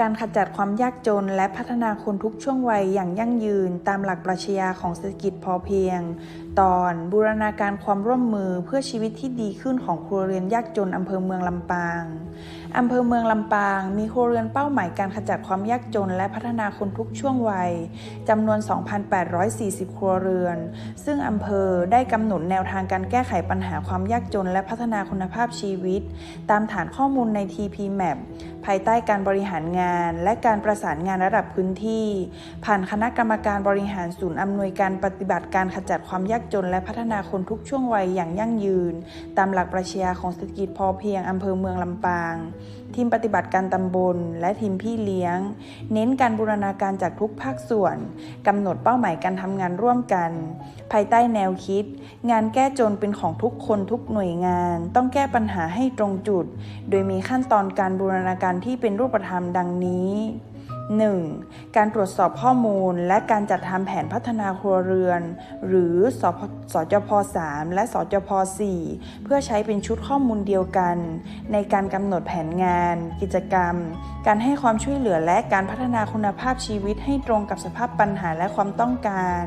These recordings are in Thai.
การขจัดความยากจนและพัฒนาคนทุกช่วงวัยอย่างยั่งยืนตามหลักปรัชญาของเศรษฐกิจพอเพียง ตอนบูรณาการความร่วมมือเพื่อชีวิตที่ดีขึ้นของครัวเรือนยากจนอำเภอเมืองลำปาง อำเภอเมืองลำปาง มีครัวเรือนเป้าหมายการขจัดความยากจนและพัฒนาคนทุกช่วงวัยจำนวน 2,840 ครัวเรือน ซึ่งอำเภอได้กำหนดแนวทางการแก้ไขปัญหาความยากจน และพัฒนาคุณภาพชีวิต ตามฐานข้อมูลใน TP Map ภายใต้การบริหารงาน และการประสานงานระดับพื้นที่ ผ่านคณะกรรมการบริหารศูนย์อำนวยการปฏิบัติการขจัดความยากจน และพัฒนาคนทุกช่วงวัยอย่างยั่งยืน ตามหลักปรัชญาของเศรษฐกิจพอเพียงอำเภอเมืองลำปางทีมปฏิบัติการตำบล และทีมพี่เลี้ยง เน้นการบูรณาการจากทุกภาคส่วนกำหนดเป้าหมายการทำงานร่วมกัน ภายใต้แนวคิด งานแก้จนเป็นของทุกคนทุกหน่วยงาน ต้องแก้ปัญหาให้ตรงจุด โดยมีขั้นตอนการบูรณาการที่เป็นรูปธรรมดังนี้ 1. การตรวจสอบข้อมูล และการจัดทำแผนพัฒนาครัวเรือน หรือสพสจพ 3 และสจพ 4 เพื่อใช้เป็นชุดข้อมูลเดียวกัน ในการกำหนดแผนงาน กิจกรรม การให้ความช่วยเหลือและการพัฒนาคุณภาพชีวิตให้ตรงกับสภาพปัญหาและความต้องการ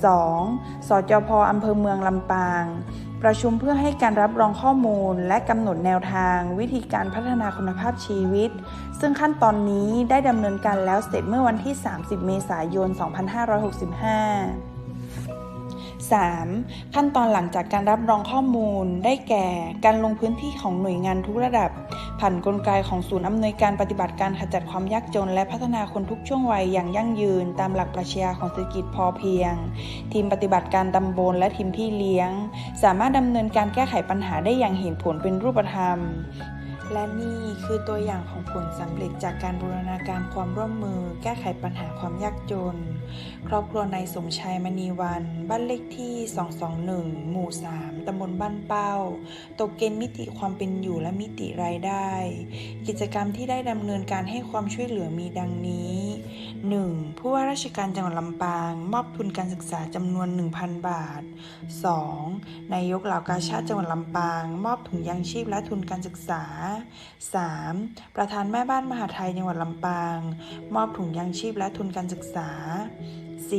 2. สจพอำเภอเมืองลำปาง ประชุมเพื่อให้การรับรองข้อมูล และกำหนดแนวทาง วิธีการพัฒนาคุณภาพชีวิต ซึ่งขั้นตอนนี้ได้ดำเนินการแล้วเสร็จเมื่อวันที่ 30 เมษายน 2565 3. ขั้นตอนหลังจากการรับรองข้อมูล ได้แก่การลงพื้นที่ของหน่วยงานทุกระดับ ผ่านกลไกของศูนย์อำนวยการปฏิบัติการขจัดความยากจน และพัฒนาคนทุกช่วงวัยอย่างยั่งยืน ตามหลักปรัชญาของเศรษฐกิจพอเพียง ทีมปฏิบัติการตำบลและทีมพี่เลี้ยง สามารถดำเนินการแก้ไขปัญหาได้อย่างเห็นผลเป็นรูปธรรม และนี่คือตัวอย่างของผลสำเร็จจากการบูรณาการความร่วมมือ แก้ไขปัญหาความยากจน ครอบครัวนายสมชายมณีวัน บ้านเลขที่ 221 หมู่ 3 ตำบลบ้านเป้า ตกเกณฑ์มิติความเป็นอยู่และมิติรายได้ กิจกรรมที่ได้ดำเนินการให้ความช่วยเหลือมีดังนี้ 1. ผู้ว่าราชการจังหวัดลำปาง มอบทุนการศึกษาจำนวน 1,000 บาท 2. นายกเหล่ากาชาติจังหวัดลำปาง มอบถุงยางชีพและทุนการศึกษา 3. ประธานแม่บ้านมหาไทยจังหวัดลำปาง มอบถุงยางชีพและทุนการศึกษา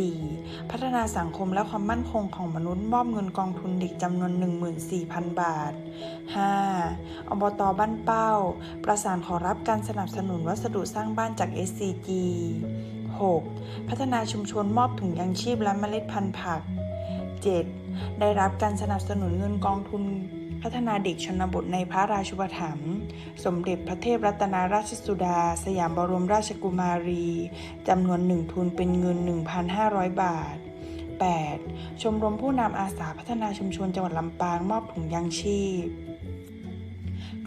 4. พัฒนาสังคมและความมั่นคงของมนุษย์มอบเงินกองทุนเด็กจำนวน 14,000 บาท 5. อบตบ้านเป้า ประสานขอรับการสนับสนุนวัสดุสร้างบ้านจาก SCG 6. พัฒนาชุมชนมอบถุงยางชีพและเมล็ดพันธุ์ผัก 7. ได้รับการสนับสนุนเงินกองทุน พัฒนาเด็กชนบทในพระราชูปถัมภ์สมเด็จพระเทพรัตนราชสุดา สยามบรมราชกุมารีจำนวนหนึ่งทุนเป็นเงิน 1,500 บาท 8. ชมรมผู้นำอาสาพัฒนาชุมชนจังหวัดลำปางมอบถุงยางชีพ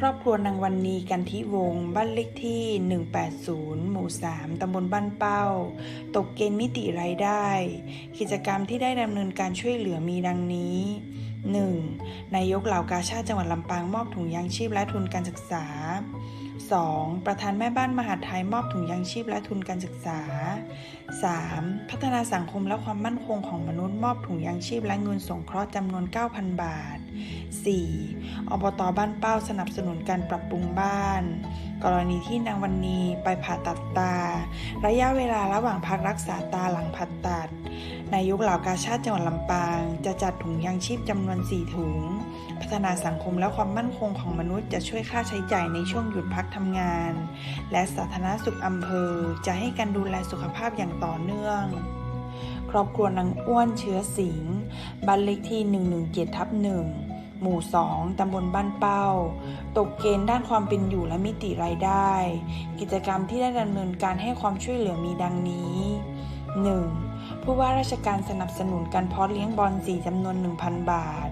ครอบครัวนางวันนีกันทิวงบ้านเลขที่ 180 หมู่ 3 ตำบลบ้านเป้า ตกเกณฑ์มิติรายได้ กิจกรรมที่ได้ดำเนินการช่วยเหลือมีดังนี้ 1. นายกเหล่ากาชาติจังหวัดลำปางมอบถุงยางชีพและทุนการศึกษา 2. ประธานแม่บ้านมหาดไทยมอบถุงยางชีพและทุนการศึกษา 3. พัฒนาสังคมและความมั่นคงของมนุษย์มอบถุงยางชีพและเงินสงเคราะห์จำนวน 9,000 บาท 4. อบตบ้านเป้าสนับสนุนการปรับปรุงบ้าน กรณีที่นางวันนีไปผ่าตัดตา ระยะเวลาระหว่างพักรักษาตาหลังผ่าตัด นายกเหล่ากาชาติจังหวัดลำปาง จะจัดถุงยางชีพจำนวน 4 ถุง พัฒนาสังคมและความมั่นคงของมนุษย์จะช่วยค่าใช้จ่ายในช่วงหยุดพักทำงาน และสาธารณสุขอำเภอจะให้การดูแลสุขภาพอย่างต่อเนื่อง รอบครัวนางอ้วนเชื้อสิงห์บ้านเลขที่ 117ทับ1หมู่ 2 ตำบลบ้านเป้า ตกเกณฑ์ด้านความเป็นอยู่และมิติรายได้ กิจกรรมที่ได้ดำเนินการให้ความช่วยเหลือมีดังนี้ 1. ผู้ว่าราชการสนับสนุนการเพาะเลี้ยงบอลสีจำนวน 1,000 บาท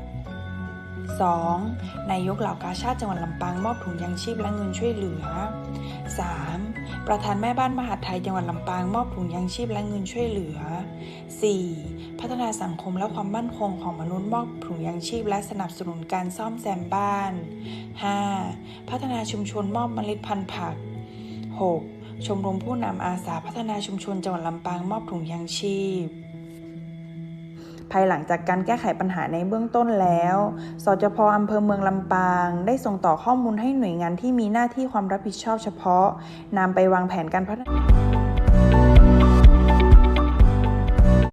2. นายกเหล่ากาชาติจังหวัดลำปางมอบถุงยางชีพและเงินช่วยเหลือ 3. ประธานแม่บ้านมหาดไทยจังหวัดลำปางมอบถุงยางชีพและเงินช่วยเหลือ 4. พัฒนาสังคมและความมั่นคงของมนุษย์มอบถุงยางชีพและสนับสนุนการซ่อมแซมบ้าน 5. พัฒนาชุมชนมอบเมล็ดพันธุ์ผัก 6. ชมรมผู้นำอาสาพัฒนาชุมชนจังหวัดลำปางมอบถุงยางชีพ ภายหลังจากการแก้ไขปัญหาในเบื้องต้นแล้ว สจพอำเภอเมืองลำปาง ได้ส่งต่อข้อมูลให้หน่วยงานที่มีหน้าที่ความรับผิดชอบเฉพาะนำไปวางแผนการพัฒนา